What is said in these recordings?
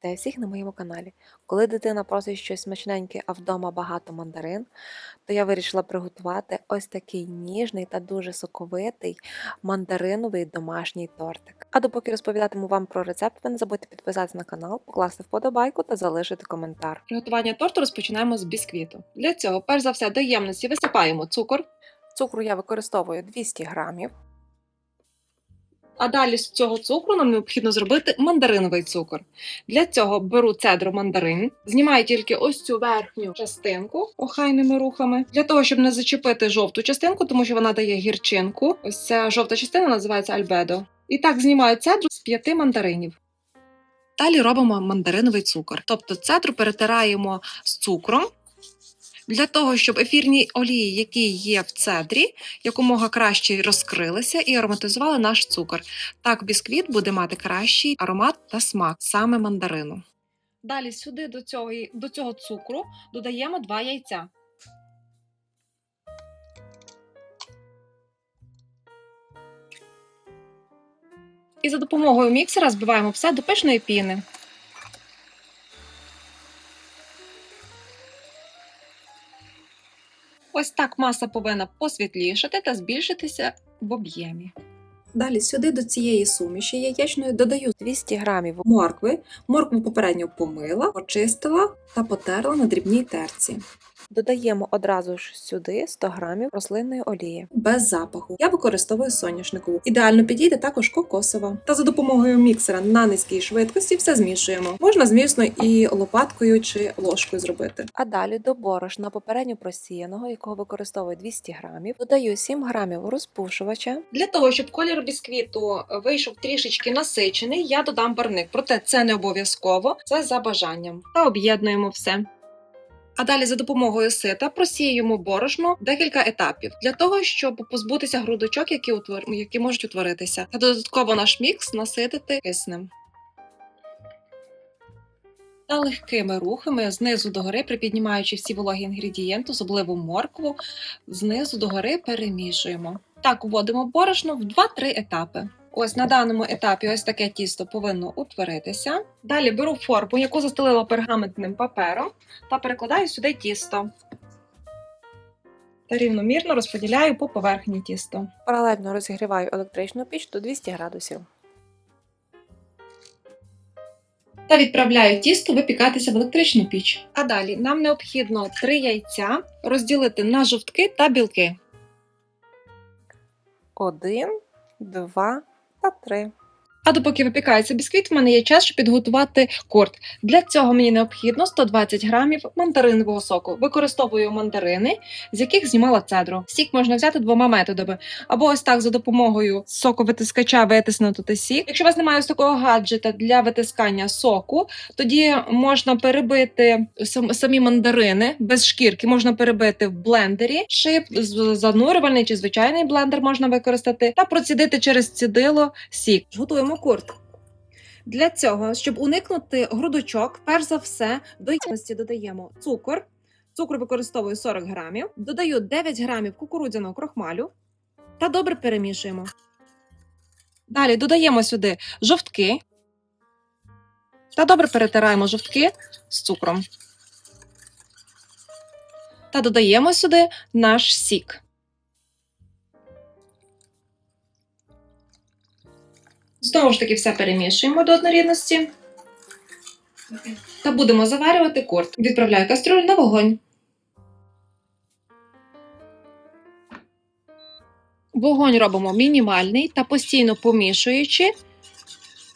Та всіх на моєму каналі. Коли дитина просить щось смачненьке, а вдома багато мандарин, то я вирішила приготувати ось такий ніжний та дуже соковитий мандариновий домашній тортик. А допоки розповідатиму вам про рецепт, ви не забудьте підписатися на канал, покласти вподобайку та залишити коментар. Приготування торту розпочинаємо з бісквіту. Для цього, перш за все, до ємності висипаємо цукор, Цукру я використовую 200 грамів. А далі з цього цукру нам необхідно зробити мандариновий цукор. Для цього беру цедру мандарин, знімаю тільки ось цю верхню частинку охайними рухами, для того, щоб не зачепити жовту частинку, тому що вона дає гірчинку. Ось ця жовта частина називається альбедо. І так знімаю цедру з п'яти мандаринів. Далі робимо мандариновий цукор. Тобто цедру перетираємо з цукром для того, щоб ефірні олії, які є в цедрі, якомога краще розкрилися і ароматизували наш цукор. Так бісквіт буде мати кращий аромат та смак саме мандарину. Далі сюди до цього, до цього цукру додаємо два яйця. І за допомогою міксера збиваємо все до пишної піни. Ось так маса повинна посвітлішати та збільшитися в об'ємі. Далі сюди до цієї суміші яєчної додаю 200 грамів моркви. Моркву попередньо помила, очистила та потерла на дрібній терці. Додаємо одразу ж сюди 100 грамів рослинної олії. Без запаху. Я використовую соняшникову. Ідеально підійде також кокосова. Та за допомогою міксера на низькій швидкості все змішуємо. Можна, звісно, і лопаткою чи ложкою зробити. А далі до борошна попередньо просіяного, якого використовую 200 грамів, додаю 7 грамів розпушувача, Для того, щоб колір бісквіту вийшов трішечки насичений, я додам барник. Проте це не обов'язково, це за бажанням. Та об'єднуємо все. А далі за допомогою сита просіюємо борошно декілька етапів для того, щоб позбутися грудочок, які утвор... які можуть утворитися, та додатково наш мікс наситити киснем. Та легкими рухами знизу до гори, припіднімаючи всі вологі інгредієнти, особливо моркву, знизу до гори перемішуємо. Так вводимо борошно в 2-3 етапи. Ось на даному етапі ось таке тісто повинно утворитися. Далі беру форму, яку застелила пергаментним папером, та перекладаю сюди тісто. Та рівномірно розподіляю по поверхні тісто. паралельно розігріваю електричну піч до 200 градусів. Та відправляю тісто випікатися в електричну піч. А далі нам необхідно 3 яйця розділити на жовтки та білки. 1, 2 та 3. А допоки випікається бісквіт, в мене є час, щоб підготувати корт. Для цього мені необхідно 120 грамів мандаринового соку. Використовую мандарини, з яких знімала цедру. Сік можна взяти двома методами: або ось так за допомогою соковитискача витиснути сік. Якщо у вас немає ось такого гаджета для витискання соку, тоді можна перебити самі мандарини без шкірки, можна перебити в блендері, чи занурювальний чи звичайний блендер можна використати, та процідити через цідило сік. Готуємо курт. Для цього, щоб уникнути грудочок, перш за все до ємності додаємо цукор. Цукру використовую 40 грамів, додаю 9 грамів кукурудзяного крохмалю та добре перемішуємо. Далі додаємо сюди жовтки та добре перетираємо жовтки з цукром. Та додаємо сюди наш сік. Знову ж таки, все перемішуємо до однорідності. Та будемо заварювати корт. Відправляю кастрюлю на вогонь. Вогонь робимо мінімальний та постійно помішуючи,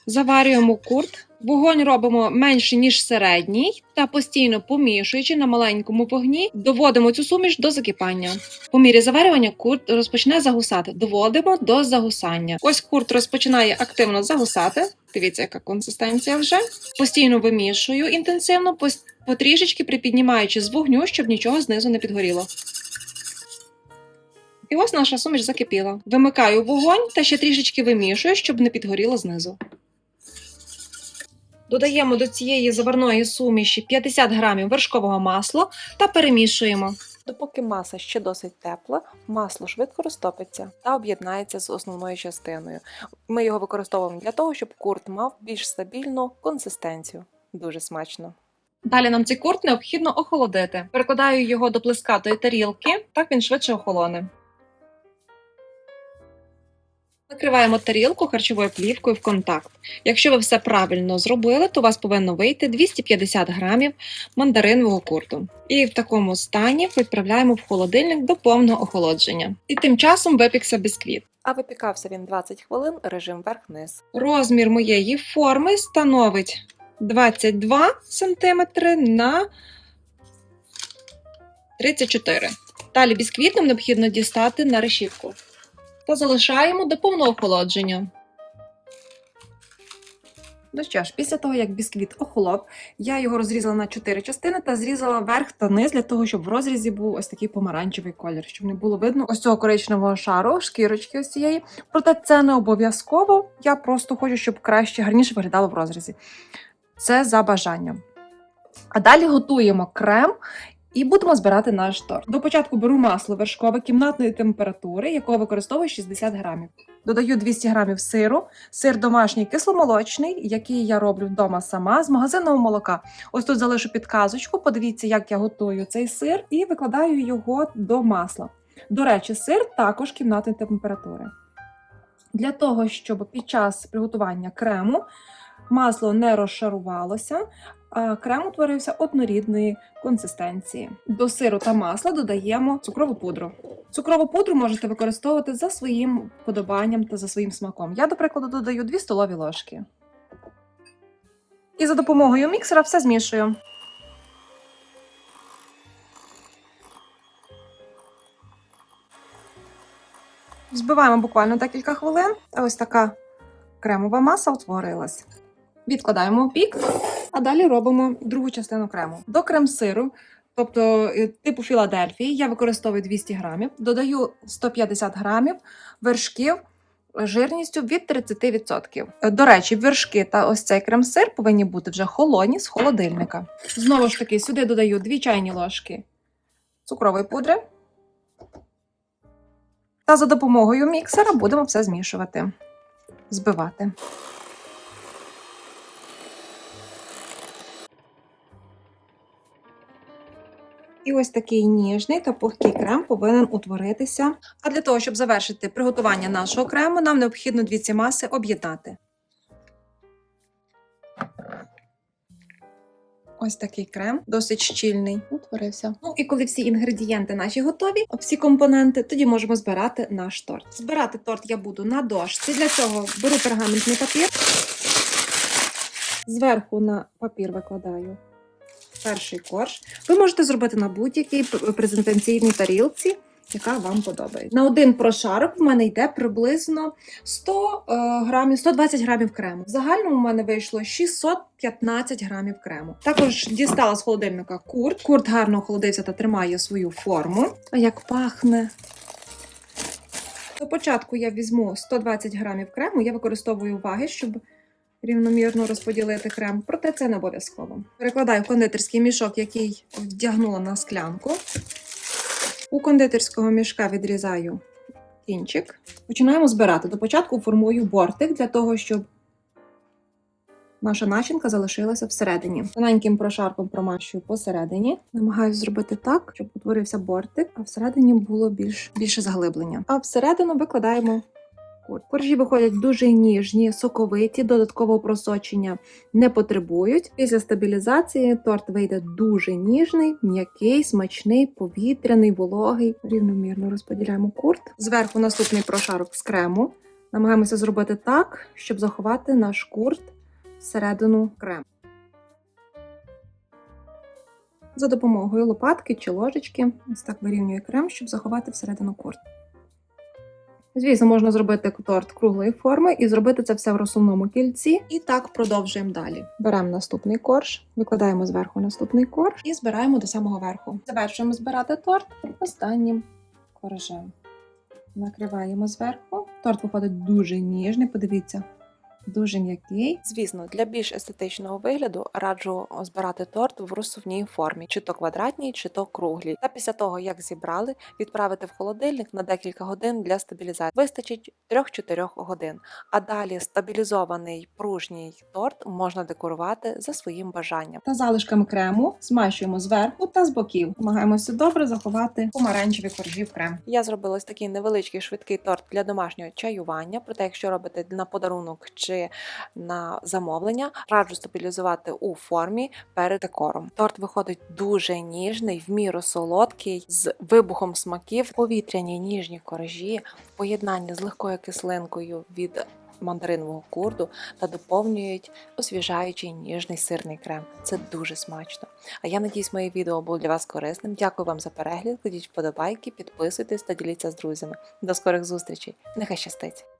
заварюємо курт. Вогонь робимо менше, ніж середній, та постійно помішуючи на маленькому вогні, доводимо цю суміш до закипання. По мірі заварювання курт розпочне загусати. Доводимо до загусання. Ось курт розпочинає активно загусати. Дивіться, яка консистенція вже. Постійно вимішую інтенсивно, потрішечки припіднімаючи з вогню, щоб нічого знизу не підгоріло. І ось наша суміш закипіла. Вимикаю вогонь та ще трішечки вимішую, щоб не підгоріло знизу. Додаємо до цієї заварної суміші 50 грамів вершкового масла та перемішуємо. Допоки маса ще досить тепла, масло швидко розтопиться та об'єднається з основною частиною. Ми його використовуємо для того, щоб курт мав більш стабільну консистенцію. дуже смачно. Далі нам цей курт необхідно охолодити. Перекладаю його до плескатої тарілки, так він швидше охолоне. Накриваємо тарілку харчовою плівкою в контакт. Якщо ви все правильно зробили, то у вас повинно вийти 250 грамів мандаринового курту. І в такому стані відправляємо в холодильник до повного охолодження. І тим часом випікся бісквіт. А випікався він 20 хвилин, режим верх-низ. Розмір моєї форми становить 22 см на 34 Далі бісквіт нам необхідно дістати на решітку та залишаємо до повного охолодження. Ну що ж, після того, як бісквіт охолов, я його розрізала на чотири частини та зрізала верх та низ для того, щоб в розрізі був ось такий помаранчевий колір, щоб не було видно ось цього коричневого шару, шкірочки ось цієї. Проте це не обов'язково. Я просто хочу, щоб краще гарніше виглядало в розрізі. Це за бажанням. А далі готуємо крем. І будемо збирати наш торт. До початку беру масло вершкове кімнатної температури, якого використовую 60 грамів. Додаю 200 грамів сиру, сир домашній кисломолочний, який я роблю вдома сама з магазинного молока. Ось тут залишу підказочку. Подивіться, як я готую цей сир, і викладаю його до масла. До речі, сир також кімнатної температури. Для того, щоб під час приготування крему масло не розшарувалося, а крем утворився однорідної консистенції. До сиру та масла додаємо цукрову пудру. Цукрову пудру можете використовувати за своїм подобанням та за своїм смаком. Я, до прикладу, додаю 2 столові ложки. І за допомогою міксера все змішую. Збиваємо буквально декілька хвилин. Та ось така кремова маса утворилась. Відкладаємо в бік, а далі робимо другу частину крему. До крем-сиру, тобто е, типу Філадельфії, я використовую 200 грамів, додаю 150 грамів вершків жирністю від 30%. Е, До речі, вершки та ось цей крем-сир повинні бути вже холодні з холодильника. Знову ж таки, сюди додаю 2 чайні ложки цукрової пудри. Та за допомогою міксера будемо все змішувати, збивати. І ось такий ніжний та пухкий крем повинен утворитися. А для того, щоб завершити приготування нашого крему, нам необхідно дві ці маси об'єднати. Ось такий крем, досить щільний, утворився. Ну і коли всі інгредієнти наші готові, всі компоненти, тоді можемо збирати наш торт. Збирати торт я буду на дошці. Для цього беру пергаментний папір. Зверху на папір викладаю перший корж. Ви можете зробити на будь-якій презентаційній тарілці, яка вам подобається. На один прошарок в мене йде приблизно 100 е, грамів, 120 грамів крему. В загальному в мене вийшло 615 грамів крему. Також дістала з холодильника курт. Курт гарно охолодився та тримає свою форму. А як пахне! До початку я візьму 120 грамів крему. Я використовую ваги, щоб рівномірно розподілити крем, проте це не обов'язково. Перекладаю кондитерський мішок, який вдягнула на склянку. У кондитерського мішка відрізаю кінчик. Починаємо збирати. До початку формую бортик для того, щоб наша начинка залишилася всередині. Тоненьким прошарком промащую посередині. Намагаюся зробити так, щоб утворився бортик, а всередині було більш, більше заглиблення. А всередину викладаємо курт. Коржі виходять дуже ніжні, соковиті, додаткового просочення не потребують. Після стабілізації торт вийде дуже ніжний, м'який, смачний, повітряний, вологий. Рівномірно розподіляємо курт. Зверху наступний прошарок з крему. Намагаємося зробити так, щоб заховати наш курт всередину крему. За допомогою лопатки чи ложечки ось так вирівнюю крем, щоб заховати всередину курт. Звісно, можна зробити торт круглої форми і зробити це все в розсувному кільці. І так продовжуємо далі. Беремо наступний корж, викладаємо зверху наступний корж і збираємо до самого верху. Завершуємо збирати торт останнім коржем. Накриваємо зверху. Торт виходить дуже ніжний. Подивіться, дуже м'який. Звісно, для більш естетичного вигляду раджу збирати торт в розсувній формі, чи то квадратній, чи то круглій. Та після того, як зібрали, відправити в холодильник на декілька годин для стабілізації. Вистачить 3-4 годин. А далі стабілізований пружній торт можна декорувати за своїм бажанням. Та залишками крему змащуємо зверху та з боків. Намагаємося добре заховати помаранчеві коржі в крем. Я зробила ось такий невеличкий швидкий торт для домашнього чаювання. Проте, якщо робите на подарунок чи на замовлення, раджу стабілізувати у формі перед декором. Торт виходить дуже ніжний, в міру солодкий, з вибухом смаків, повітряні ніжні коржі в поєднанні з легкою кислинкою від мандаринового курду та доповнюють освіжаючий ніжний сирний крем. Це дуже смачно. А я надіюсь, моє відео було для вас корисним. Дякую вам за перегляд. Кладіть вподобайки, підписуйтесь та діліться з друзями. До скорих зустрічей. Нехай щастить!